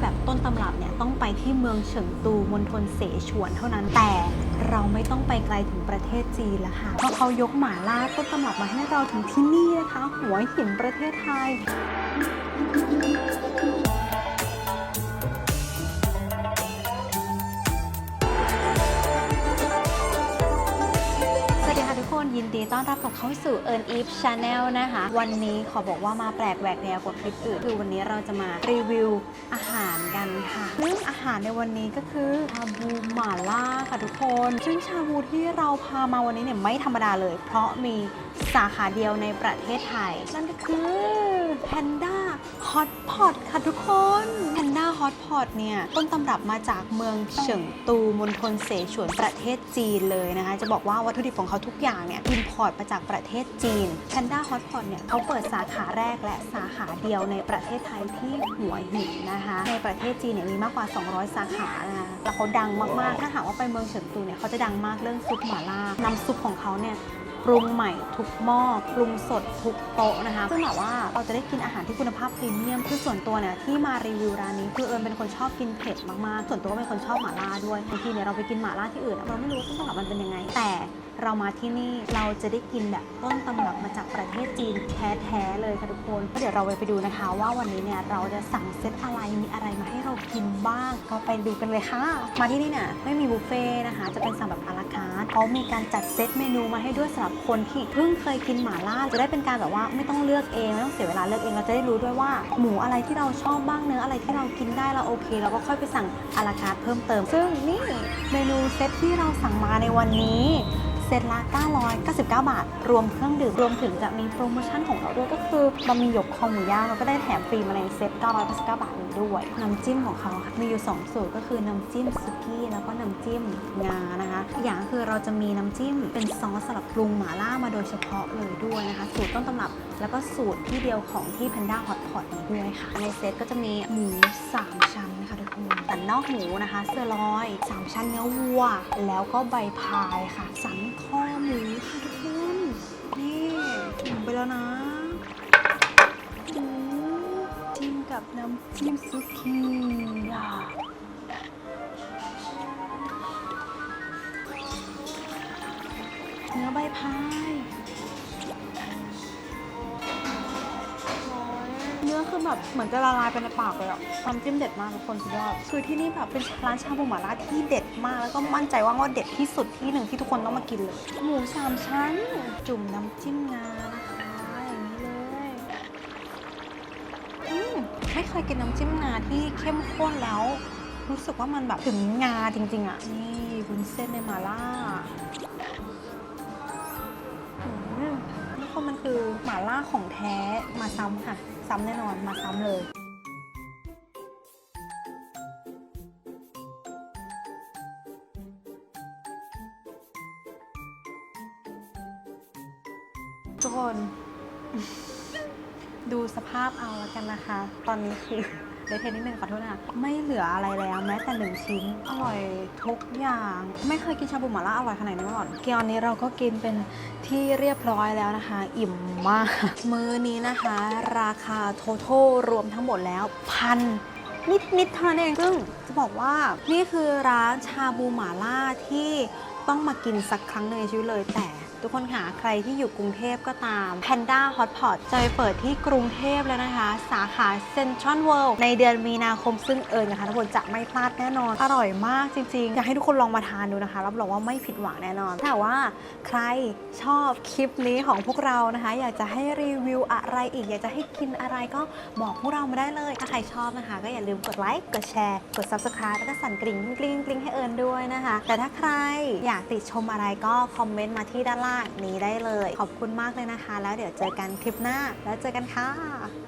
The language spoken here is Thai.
แบบต้นตำรับเนี่ยต้องไปที่เมืองเฉิงตูมณฑลเสฉวนเท่านั้นแต่เราไม่ต้องไปไกลถึงประเทศจีนแล้วค่ะเพราะเขายกหมาล่าต้นตำรับมาให้เราถึงที่นี่นะคะ หัวหินประเทศไทย ดีต้อนรับกับเข้าสู่ Earn Eve Channel นะคะ วันนี้ขอบอกว่ามาแปลกแหวกแนวกว่าคลิปอื่น คือวันนี้เราจะมารีวิวอาหารกันค่ะซึ่งอาหารในวันนี้ก็คือชาบูหม่าล่าค่ะทุกคน ซึ่งชาบูที่เราพามาวันนี้เนี่ยไม่ธรรมดาเลย เพราะมีสาขาเดียวในประเทศไทย นั่นก็คือแพนด้า Panda Hot Pot ค่ะทุกคน Panda Hot Pot เนี่ย ต้นตำรับมาจากเมืองเฉิงตูมณฑลเสฉวนประเทศจีนเลยนะคะ จะบอกว่าวัตถุดิบของเขาทุกอย่างเนี่ยอินพอร์ตมาจากประเทศจีน Panda Hot Pot เนี่ยเขาเปิดสาขาแรกและสาขาเดียวในประเทศไทยที่หัวหินนะคะ ในประเทศจีนเนี่ยมีมากกว่า 200 สาขานะคะแล้วเขาดังมากๆ ถ้าหากว่าไปเมืองเฉิงตูเนี่ยเขาจะดังมากเรื่องซุปหม่าล่าน้ำซุปของเขาเนี่ย ปรุงใหม่ทุกหม้อปรุงสดทุกโต๊ะนะคะซึ่งแบบว่าเราจะได้กินอาหารที่คุณภาพพรีเมียมคือส่วนตัวเนี่ยที่มารีวิวร้านนี้คือเอิญเป็นคนชอบกินเผ็ดมากๆ ส่วนตัวก็เป็นคนชอบหม่าล่าด้วยบางทีเนี่ยเราไปกินหม่าล่าที่อื่นเราไม่รู้ต้นตำรับมันเป็นยังไง แต่เรามาที่นี่เราจะได้กินแบบต้นตำรับมาจากประเทศจีนแท้ๆเลยค่ะทุกคนก็เดี๋ยวเราไปดูนะคะ ว่าวันนี้เนี่ยเราจะสั่งเซตอะไรมีอะไรมาให้เรากินบ้าง ก็ไปดูกันเลยค่ะ มาที่นี่เนี่ยไม่มีบุฟเฟ่ต์นะคะ จะเป็นสั่งแบบอาราคาร์ทเขามีการจัดเซตเมนูมาให้ด้วยสำหรับคนที่เพิ่งเคยกินหม่าล่าจะได้เป็นการแบบว่าไม่ต้องเลือกเองไม่ต้องเสียเวลาเลือกเองเราจะได้รู้ด้วยว่า หมูอะไรที่เราชอบบ้างเนื้ออะไรที่เรากินได้เราโอเคเราก็ค่อยไปสั่งอาราคาร์ทเพิ่มเติม ซึ่งนี่เมนูเซตที่เราสั่งมาในวันนี้ เซตละ 999 บาท รวมเครื่องดื่ม รวมถึงจะมีโปรโมชั่นของเราด้วยก็คือบะหมี่หยกคอหมูย่างเราก็ได้แถมฟรีมาในเซต 999 บาทนี้ด้วย น้ำจิ้มของเขาค่ะมีอยู่ 2 สูตรก็คือน้ำจิ้มซุกี้แล้วก็น้ำจิ้มงานะคะ อย่างคือเราจะมีน้ำจิ้มเป็นซอสสำหรับปรุงหม่าล่ามาโดยเฉพาะเลยด้วยนะคะ สูตรต้นตำรับแล้วก็สูตรที่เดียวของที่ Panda Hot Pot นี้ด้วยค่ะในเซตก็จะมีหมู3 ชั้นค่ะทุกคนสันนอกหมูนะคะเซอร์ลอย 3 ชั้นเนื้อวัว แล้วก็ใบพายค่ะ สันคอหมูค่ะทุกคน นี่ถึงไปแล้วนะหมูจิ้มกับน้ำจิ้มซุกี้อะเนื้อใบพาย นแบบเหมือนจะละลายไปในปากเลยอะน้ำจิ้มเด็ดมากทุกคนสุดยอด คือที่นี่แบบเป็นร้านชาบูหม่าล่าที่เด็ดมาก แล้วก็มั่นใจว่าว่าเด็ดที่สุดที่หนึ่งที่ทุกคนต้องมากินเลย หมูสามชั้น จุ่มน้ำจิ้มงานะคะอย่างนี้เลยอืมไม่เคยกินน้ำจิ้มงาที่เข้มข้นแล้ว รู้สึกว่ามันแบบถึงงาจริงๆอะนี่วุ้นเส้นในหม่าล่า ทุกคนมันคือหม่าล่าของแท้มาซ้ำค่ะ ซ้ำแน่นอนมาซ้ำเลยทุกคน ดูสภาพเอาแล้วกันนะคะ ตอนนี้คือ เดทเทนนิดนึงขอโทษนะคะไม่เหลืออะไรแล้วแม้แต่หนึ่งชิ้น อร่อยทุกอย่าง ไม่เคยกินชาบูหม่าล่าอร่อยขนาดนี้มาก่อนเกียวนี้เราก็กินเป็นที่เรียบร้อยแล้วนะคะ อิ่มมาก มื้อนี้นะคะ ราคาโททรวมทั้งหมดแล้วพันนิดนิดๆเท่านั้นเองซึ่งจะบอกว่านี่คือร้านชาบูหม่าล่าที่ต้องมากินสักครั้งหนึ่งในชีวิตเลยแต่ ทุกคนค่ะ ใครที่อยู่กรุงเทพก็ตาม Panda Hot Pot จะไปเปิดที่กรุงเทพแล้วนะคะ สาขา Central World ในเดือนมีนาคมซึ่งเอิญนะคะทุกคนจะไม่พลาดแน่นอน อร่อยมากจริงๆ อยากให้ทุกคนลองมาทานดูนะคะ รับรองว่าไม่ผิดหวังแน่นอนถ้าว่าใครชอบคลิปนี้ของพวกเรานะคะ อยากจะให้รีวิวอะไรอีก อยากจะให้กินอะไรก็บอกพวกเรามาได้เลย ถ้าใครชอบนะคะ ก็อย่าลืมกดไลค์กดแชร์กด subscribe แล้วก็สั่นกริ่งกริ๊งกริ๊งให้เอิญด้วยนะคะ แต่ถ้าใครอยากติดชมอะไรก็คอมเมนต์มาที่ด้านล่างนี้ได้เลย ขอบคุณมากเลยนะคะ แล้วเดี๋ยวเจอกันคลิปหน้า แล้วเจอกันค่ะ